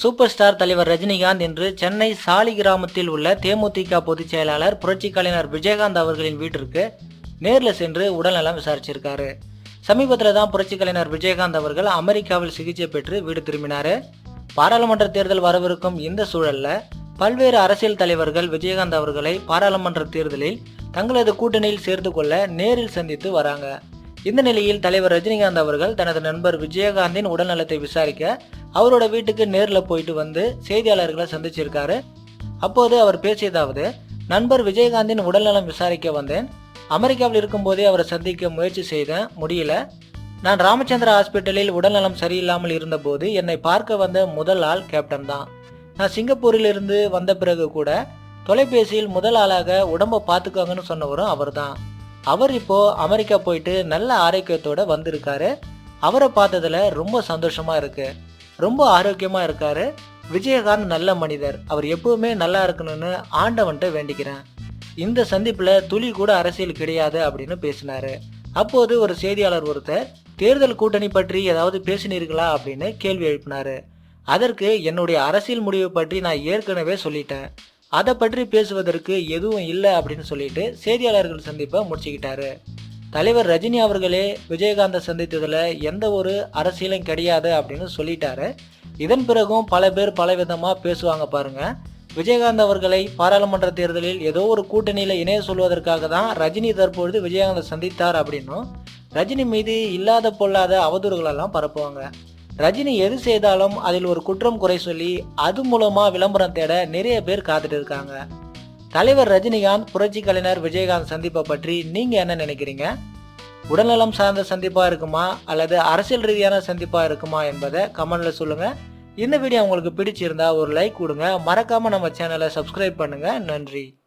Super star தலைவர் ரஜினிகாந்த் இன்று சென்னை சாலி கிராமத்தில் உள்ள தேமுதிக பொதுச் செயலாளர் புரட்சி கலைஞர் விஜயகாந்த் அவர்களின் வீட்டிற்கு நேரில் சென்று உடல்நலம் விசாரிச்சிருக்காரு. சமீபத்தில் தான் புரட்சி கலைஞர் விஜயகாந்த் அவர்கள் அமெரிக்காவில் சிகிச்சை பெற்று வீடு திரும்பினார். பாராளுமன்ற தேர்தல் வரவிருக்கும் இந்த சூழல்ல பல்வேறு அரசியல் தலைவர்கள் விஜயகாந்த் அவர்களை பாராளுமன்ற தேர்தலில் தங்களது கூட்டணியில் சேர்த்து கொள்ள நேரில் சந்தித்து வராங்க. இந்த நிலையில் தலைவர் ரஜினிகாந்த் அவர்கள் தனது நண்பர் விஜயகாந்தின் உடல்நலத்தை விசாரிக்க அவரோட வீட்டுக்கு நேரில் போயிட்டு வந்து செய்தியாளர்களை சந்திச்சிருக்காரு. அப்போது அவர் பேசியதாவது நண்பர் விஜயகாந்தின் உடல்நலம் விசாரிக்க வந்தேன். அமெரிக்காவில் இருக்கும்போதே அவரை சந்திக்க முயற்சி செய்தேன். முடியல. நான் ராமச்சந்திரா ஹாஸ்பிட்டலில் உடல்நலம் சரியில்லாமல் இருந்தபோது என்னை பார்க்க வந்த முதல் ஆள் கேப்டன் தான். நான் சிங்கப்பூரிலிருந்து வந்த பிறகு கூட தொலைபேசியில் முதல் ஆளாக உடம்பை பார்த்துக்கோங்கன்னு சொன்னவரும் அவர்தான். அவர் இப்போது அமெரிக்கா போயிட்டு நல்ல ஆரோக்கியத்தோடு வந்திருக்காரு. அவரை பார்த்ததில் ரொம்ப சந்தோஷமாக இருக்குது ரொம்ப ஆரோக்கியமாக இருக்காரு. விஜயகாந்த் நல்ல மனிதர். அவர் எப்பவுமே நல்லா இருக்கணும்னு ஆண்டவன்ட்ட வேண்டிக்கிறேன். இந்த சந்திப்பில் துளி கூட அரசியல் கிடையாது அப்படின்னு பேசினார். அப்போது ஒரு செய்தியாளர் ஒருத்தர் தேர்தல் கூட்டணி பற்றி ஏதாவது பேசினீர்களா? அப்படின்னு கேள்வி எழுப்பினார். அதற்கு என்னுடைய அரசியல் முடிவு பற்றி நான் ஏற்கனவே சொல்லிட்டேன். அதை பற்றி பேசுவதற்கு எதுவும் இல்லை அப்படின்னு சொல்லிட்டு செய்தியாளர்கள் சந்திப்பை முடிச்சுக்கிட்டாரு. தலைவர் ரஜினி அவர்களே விஜயகாந்தை சந்தித்ததில் எந்த ஒரு அரசியலும் கிடையாது அப்படின்னு சொல்லிட்டாரு. இதன் பிறகும் பல பேர் பல விதமாக பேசுவாங்க பாருங்க. விஜயகாந்த் அவர்களை பாராளுமன்ற தேர்தலில் ஏதோ ஒரு கூட்டணியில் இணைய சொல்வதற்காக தான் ரஜினி தற்பொழுது விஜயகாந்தை சந்தித்தார் அப்படின்னும் ரஜினி மீது இல்லாத பொல்லாத அவதூறுகளெல்லாம் பரப்புவாங்க. ரஜினி எது செய்தாலும் அதில் ஒரு குற்றம் குறை சொல்லி அது மூலமா விளம்பரம் தேட நிறைய பேர் காத்துட்டு இருக்காங்க தலைவர் ரஜினிகாந்த் புரட்சி கலைஞர் விஜயகாந்த் சந்திப்பை பற்றி நீங்க என்ன நினைக்கிறீங்க? உடல்நலம் சார்ந்த சந்திப்பா இருக்குமா? அல்லது அரசியல் ரீதியான சந்திப்பா இருக்குமா என்பதை கமெண்ட்ல சொல்லுங்க. இந்த வீடியோ உங்களுக்கு பிடிச்சிருந்தா ஒரு லைக் கொடுங்க. மறக்காம நம்ம சேனலை சப்ஸ்கிரைப் பண்ணுங்க. நன்றி.